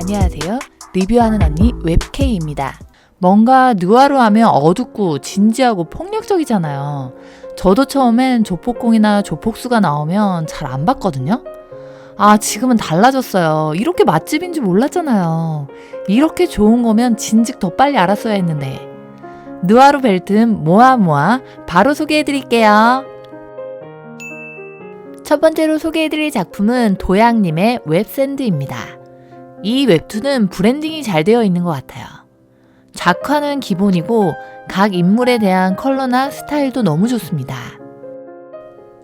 안녕하세요. 리뷰하는 언니 웹케이입니다. 뭔가 누아르 하면 어둡고 진지하고 폭력적이잖아요. 저도 처음엔 조폭공이나 조폭수가 나오면 잘 안 봤거든요. 아, 지금은 달라졌어요. 이렇게 맛집인 줄 몰랐잖아요. 이렇게 좋은 거면 진즉 더 빨리 알았어야 했는데. 느와르 벨트는 모아 모아 바로 소개해 드릴게요. 첫 번째로 소개해 드릴 작품은 도양님의 웹샌드입니다. 이 웹툰은 브랜딩이 잘 되어 있는 것 같아요. 작화는 기본이고 각 인물에 대한 컬러나 스타일도 너무 좋습니다.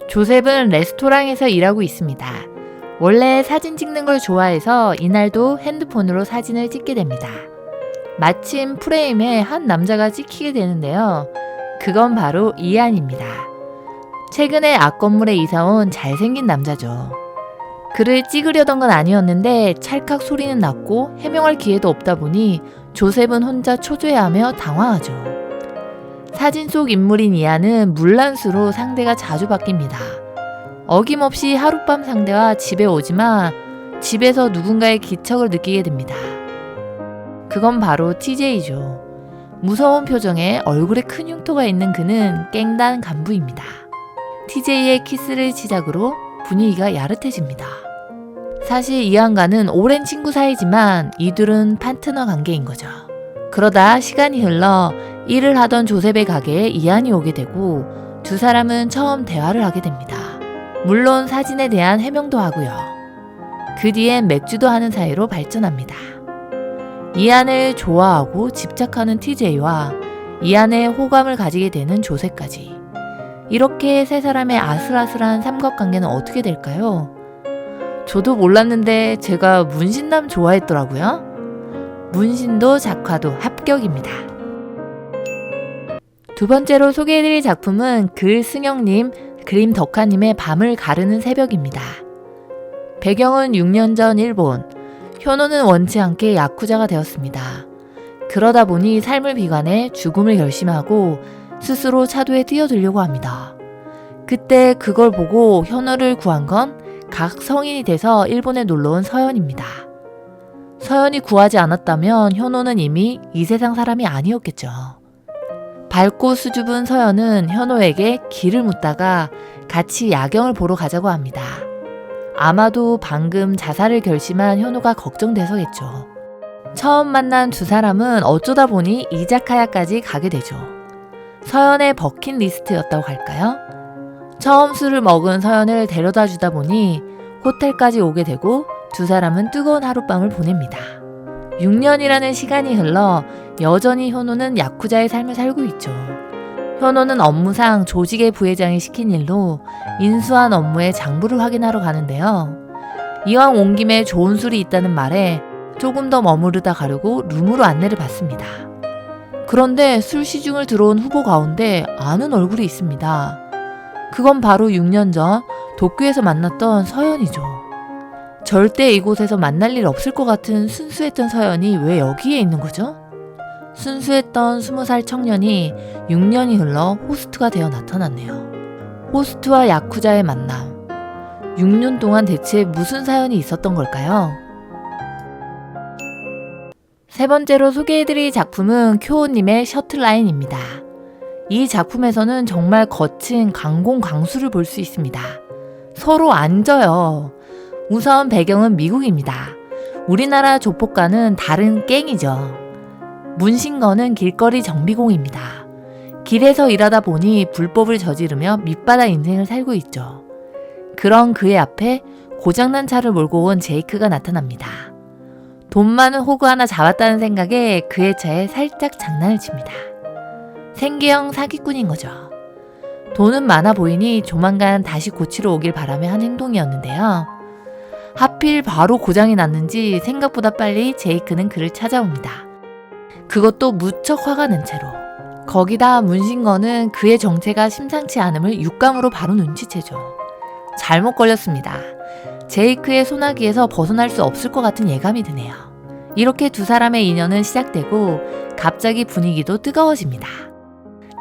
조셉은 레스토랑에서 일하고 있습니다. 원래 사진 찍는 걸 좋아해서 이날도 핸드폰으로 사진을 찍게 됩니다. 마침 프레임에 한 남자가 찍히게 되는데요. 그건 바로 이안입니다. 최근에 앞 건물에 이사온 잘생긴 남자죠. 그를 찍으려던 건 아니었는데 찰칵 소리는 났고 해명할 기회도 없다 보니 조셉은 혼자 초조해하며 당황하죠. 사진 속 인물인 이안은 물란수로 상대가 자주 바뀝니다. 어김없이 하룻밤 상대와 집에 오지만 집에서 누군가의 기척을 느끼게 됩니다. 그건 바로 TJ죠. 무서운 표정에 얼굴에 큰 흉터가 있는 그는 깽단 간부입니다. TJ의 키스를 시작으로 분위기가 야릇해집니다. 사실 이안과는 오랜 친구 사이지만 이둘은 파트너 관계인 거죠. 그러다 시간이 흘러 일을 하던 조셉의 가게에 이안이 오게 되고 두 사람은 처음 대화를 하게 됩니다. 물론 사진에 대한 해명도 하고요. 그 뒤엔 맥주도 하는 사이로 발전합니다. 이안을 좋아하고 집착하는 TJ와 이안에 호감을 가지게 되는 조셉까지. 이렇게 세 사람의 아슬아슬한 삼각관계는 어떻게 될까요? 저도 몰랐는데 제가 문신남 좋아했더라고요. 문신도 작화도 합격입니다. 두 번째로 소개해드릴 작품은 글승영님, 그림 덕화님의 밤을 가르는 새벽입니다. 배경은 6년 전 일본. 현호는 원치 않게 야쿠자가 되었습니다. 그러다 보니 삶을 비관해 죽음을 결심하고 스스로 차도에 뛰어들려고 합니다. 그때 그걸 보고 현호를 구한 건 각 성인이 돼서 일본에 놀러 온 서연입니다. 서연이 구하지 않았다면 현호는 이미 이 세상 사람이 아니었겠죠. 밝고 수줍은 서연은 현호에게 길을 묻다가 같이 야경을 보러 가자고 합니다. 아마도 방금 자살을 결심한 현호가 걱정돼서겠죠. 처음 만난 두 사람은 어쩌다 보니 이자카야까지 가게 되죠. 서연의 버킷리스트였다고 할까요? 처음 술을 먹은 서연을 데려다 주다 보니 호텔까지 오게 되고 두 사람은 뜨거운 하룻밤을 보냅니다. 6년이라는 시간이 흘러 여전히 현호는 야쿠자의 삶을 살고 있죠. 현호는 업무상 조직의 부회장이 시킨 일로 인수한 업무에 장부를 확인하러 가는데요. 이왕 온 김에 좋은 술이 있다는 말에 조금 더 머무르다 가려고 룸으로 안내를 받습니다. 그런데 술 시중을 들어온 후보 가운데 아는 얼굴이 있습니다. 그건 바로 6년 전 도쿄에서 만났던 서연이죠. 절대 이곳에서 만날 일 없을 것 같은 순수했던 서연이 왜 여기에 있는 거죠? 순수했던 20살 청년이 6년이 흘러 호스트가 되어 나타났네요. 호스트와 야쿠자의 만남. 6년 동안 대체 무슨 사연이 있었던 걸까요? 세 번째로 소개해드릴 작품은 쿄오님의 셔틀라인입니다. 이 작품에서는 정말 거친 강공 강수를 볼 수 있습니다. 서로 앉아요. 우선 배경은 미국입니다. 우리나라 조폭과는 다른 깽이죠. 문신거는 길거리 정비공입니다. 길에서 일하다 보니 불법을 저지르며 밑바닥 인생을 살고 있죠. 그런 그의 앞에 고장난 차를 몰고 온 제이크가 나타납니다. 돈 많은 호구 하나 잡았다는 생각에 그의 차에 살짝 장난을 칩니다. 생계형 사기꾼인 거죠. 돈은 많아 보이니 조만간 다시 고치러 오길 바라며 한 행동이었는데요. 하필 바로 고장이 났는지 생각보다 빨리 제이크는 그를 찾아옵니다. 그것도 무척 화가 난 채로. 거기다 문신거는 그의 정체가 심상치 않음을 육감으로 바로 눈치채죠. 잘못 걸렸습니다. 제이크의 소나기에서 벗어날 수 없을 것 같은 예감이 드네요. 이렇게 두 사람의 인연은 시작되고 갑자기 분위기도 뜨거워집니다.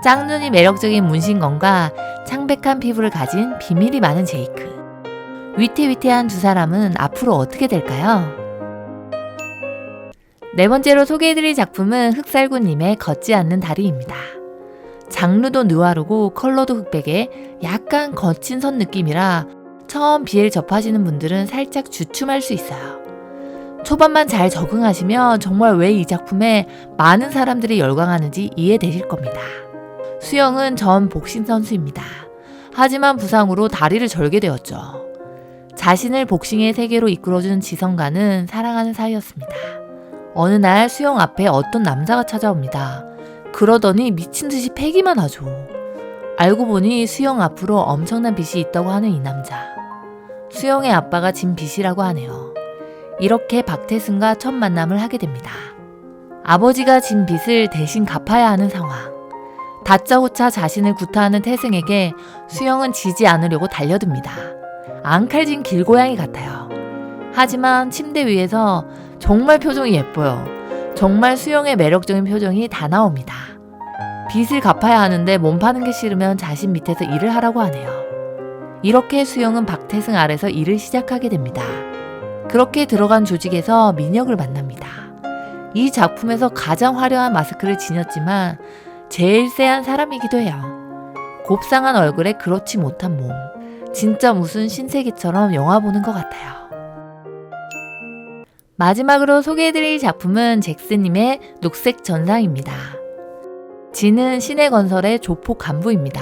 짝눈이 매력적인 문신건과 창백한 피부를 가진 비밀이 많은 제이크. 위태위태한 두 사람은 앞으로 어떻게 될까요? 네 번째로 소개해드릴 작품은 흑살구님의 걷지 않는 다리입니다. 장르도 느와르고 컬러도 흑백에 약간 거친 선 느낌이라 처음 BL 접하시는 분들은 살짝 주춤할 수 있어요. 초반만 잘 적응하시면 정말 왜 이 작품에 많은 사람들이 열광하는지 이해되실 겁니다. 수영은 전 복싱 선수입니다. 하지만 부상으로 다리를 절게 되었죠. 자신을 복싱의 세계로 이끌어준 지성과는 사랑하는 사이였습니다. 어느 날 수영 앞에 어떤 남자가 찾아옵니다. 그러더니 미친 듯이 패기만 하죠. 알고 보니 수영 앞으로 엄청난 빚이 있다고 하는 이 남자. 수영의 아빠가 진 빚이라고 하네요. 이렇게 박태승과 첫 만남을 하게 됩니다. 아버지가 진 빚을 대신 갚아야 하는 상황. 다짜고짜 자신을 구타하는 태승에게 수영은 지지 않으려고 달려듭니다. 앙칼진 길고양이 같아요. 하지만 침대 위에서 정말 표정이 예뻐요. 정말 수영의 매력적인 표정이 다 나옵니다. 빚을 갚아야 하는데 몸 파는 게 싫으면 자신 밑에서 일을 하라고 하네요. 이렇게 수영은 박태승 아래서 일을 시작하게 됩니다. 그렇게 들어간 조직에서 민혁을 만납니다. 이 작품에서 가장 화려한 마스크를 지녔지만 제일 쎄한 사람이기도 해요. 곱상한 얼굴에 그렇지 못한 몸. 진짜 무슨 신세계처럼 영화 보는 것 같아요. 마지막으로 소개해드릴 작품은 잭스님의 녹색 전상입니다. 진은 신해건설의 조폭 간부입니다.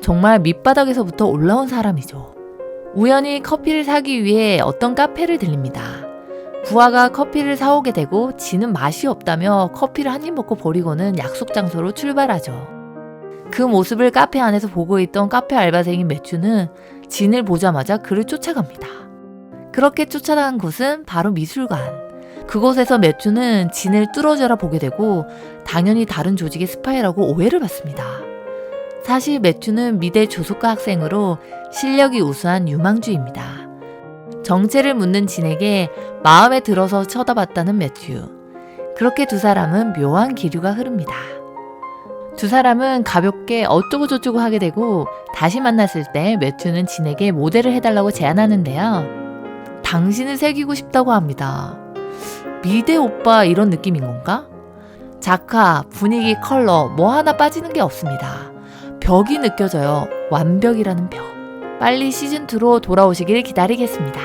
정말 밑바닥에서부터 올라온 사람이죠. 우연히 커피를 사기 위해 어떤 카페를 들립니다. 부하가 커피를 사오게 되고 진은 맛이 없다며 커피를 한 입 먹고 버리고는 약속 장소로 출발하죠. 그 모습을 카페 안에서 보고 있던 카페 알바생인 매추는 진을 보자마자 그를 쫓아갑니다. 그렇게 쫓아간 곳은 바로 미술관. 그곳에서 매추는 진을 뚫어져라 보게 되고 당연히 다른 조직의 스파이라고 오해를 받습니다. 사실 매추는 미대 조속과 학생으로 실력이 우수한 유망주입니다. 정체를 묻는 진에게 마음에 들어서 쳐다봤다는 매튜. 그렇게 두 사람은 묘한 기류가 흐릅니다. 두 사람은 가볍게 어쩌고저쩌고 하게 되고 다시 만났을 때 매튜는 진에게 모델을 해달라고 제안하는데요. 당신을 새기고 싶다고 합니다. 미대 오빠 이런 느낌인 건가? 작화, 분위기, 컬러 뭐 하나 빠지는 게 없습니다. 벽이 느껴져요. 완벽이라는 벽. 빨리 시즌2로 돌아오시길 기다리겠습니다.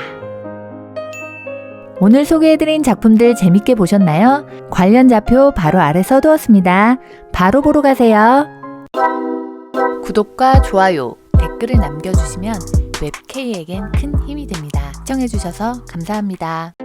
오늘 소개해드린 작품들 재밌게 보셨나요? 관련 좌표 바로 아래 써두었습니다. 바로 보러 가세요. 구독과 좋아요, 댓글을 남겨주시면 웹K에겐 큰 힘이 됩니다. 시청해주셔서 감사합니다.